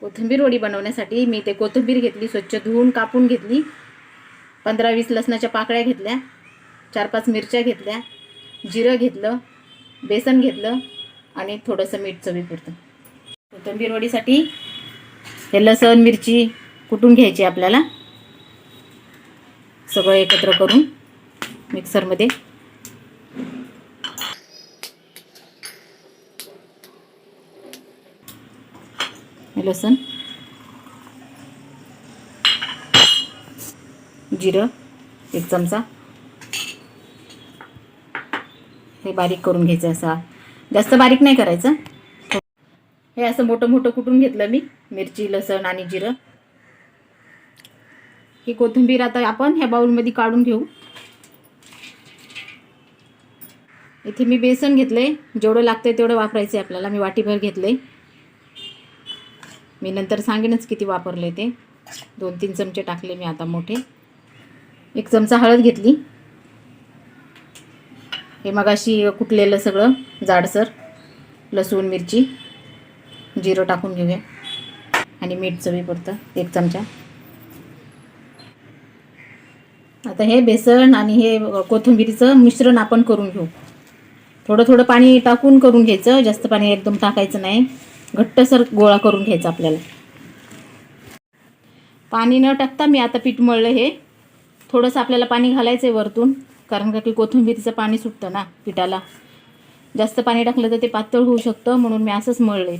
कोथिंबीर वडी बनवण्यासाठी मी ते कोथिंबीर घेतली स्वच्छ धुवून कापून घेतली. पंधरा वीस लसणाच्या पाकळ्या घेतल्या चार पाच मिरच्या घेतल्या जिरं घेतलं बेसन घेतलं आणि थोडंसं मीठ चवीपुरतं. कोथिंबीर वडीसाठी हे लसण मिरची कुटून घ्यायची आपल्याला? सगळं एकत्र करून मिक्सरमध्ये लसूण. जिरं एक चमचा. हे बारीक करून घ्यायचं असा. जास्त बारीक नाही करायचं. हे असं मोठं मोठं कुटून घेतलं मी. मिरची लसण आणि जिरं. ही कोथिंबीर आता आपण ह्या बाउलमध्ये काढून घेऊ. इथे मी बेसन घेतलंय. जेवढं लागतंय तेवढं वापरायचं आहे आपल्याला. मी वाटीभर घेतलंय. मी नंतर सांगेनच किती वापरले ते. दोन तीन चमचे टाकले मी आता मोठे. एक चमचा हळद घेतली. हे मगाशी कुटलेलं सगळं जाडसर लसूण मिरची जिरं टाकून घेऊया. आणि मीठ चवीपुरतं एक चमचा. आता हे बेसन आणि हे कोथिंबीरीचं मिश्रण आपण करून घेऊ. थोडं थोडं पाणी टाकून करून घ्यायचं. जास्त पाणी एकदम टाकायचं नाही. घट्टसर गोळा करून घ्यायचा आपल्याला. पाणी न टाकता मी आता पीठ मळलं हे. थोडंसं आपल्याला पाणी घालायचं आहे वरतून कारण का की कोथिंबीरीचं पाणी सुटतं ना पिठाला. जास्त पाणी टाकलं तर ते पातळ होऊ शकतं म्हणून मी असंच मळले.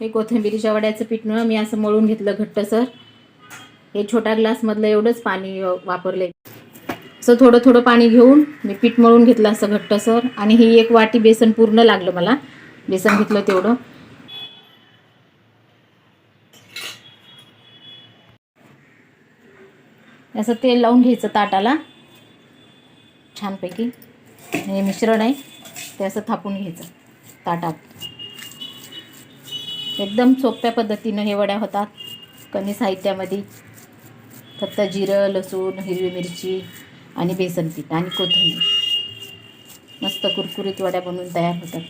हे कोथिंबीरीच्या वड्याचं पीठ न मी असं मळून घेतलं घट्टसर. हे छोट्या ग्लासमधलं एवढंच पाणी वापरले. असं थोडं थोडं पाणी घेऊन मी पीठ मळून घेतलं असं घट्टसर. आणि ही एक वाटी बेसन पूर्ण लागलं मला. बेसन घेतलं तेवढं. असं तेल लावून घ्यायचं ताटाला. छानपैकी. हे मिश्रण आहे ते असं थापून घ्यायचं ताटात. एकदम सोप्या पद्धतीनं हे वड्या होतात कमी साहित्यामध्ये. फक्त जिरं लसूण हिरवी मिरची आणि बेसन पीठ आणि कोथिंबीर. मस्त कुरकुरीत वड्या बनवून तयार होतात.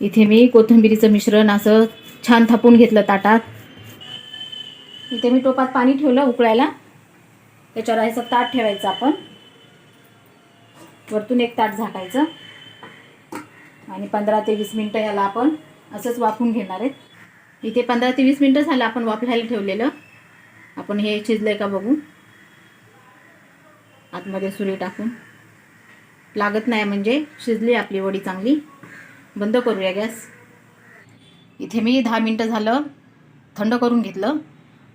इथे मी कोथिंबिरीचं मिश्रण असं छान थापून घेतलं ताटात. इथे मी टोपात पाणी ठेवलं उकळायला. त्याच्यावर असं ताट ठेवायचं आपण. वरतून एक ताट झाकायचं. आणि पंधरा ते वीस मिनटं याला आपण असंच वाफून घेणार आहेत. इथे पंधरा ते वीस मिनटं झालं आपण वाफलायला ठेवलेलं. आपण हे शिजलंय का बघू. आतमध्ये सुरी टाकून. लागत नाही म्हणजे शिजली आपली वडी चांगली. बंद करूया गॅस. इथे मी दहा मिनटं झालं थंड करून घेतलं.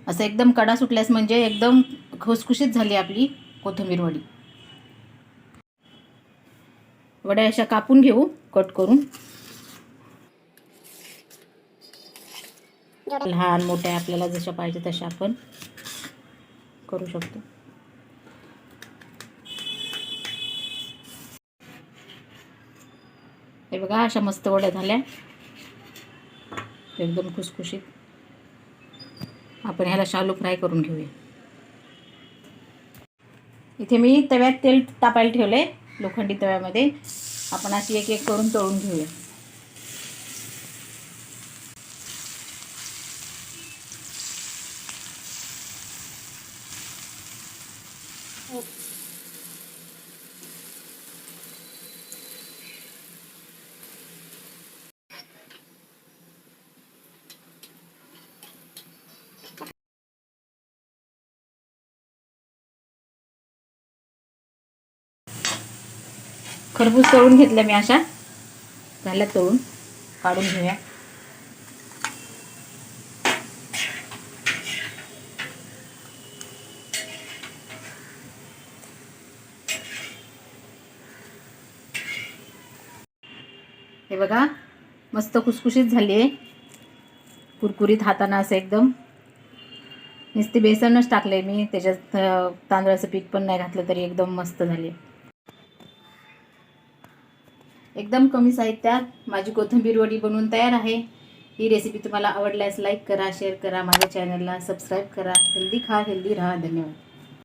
असं एकदम कडा सुटल्यास म्हणजे एकदम खुसखुशीत झाली आपली कोथिंबीर वडी. वड्या अशा कापून घेऊ कट करून. लहान मोठ्या आपल्याला जशा पाहिजे तशा आपण करू शकतो. हे बघा अशा मस्त वड्या झाल्या. एकदम खुसखुशीत. आपण ह्याला शालू फ्राय करून घेऊया. इथे मी तव्यात तेल तापायला ठेवले लोखंडी तव्यामध्ये. आपण अशी एक एक करून तळून घेऊया. खरबूज तळून घेतल्या मी अशा. झाल्या तळून काढून घेऊया. हे बघा मस्त खुसखुशीत झाली आहे. कुरकुरीत हाताना असं एकदम. नुसती बेसनच टाकले मी. त्याच्यात तांदळाचं पीठ पण नाही घातलं तरी एकदम मस्त झाली एकदम कमी साहित्यात. माझी कोथिंबीर वडी बनवून तयार आहे. ही रेसिपी तुम्हाला आवडल्यास लाईक करा शेअर करा माझ्या चॅनलला सबस्क्राईब करा. हेल्दी खा हेल्दी राहा. धन्यवाद.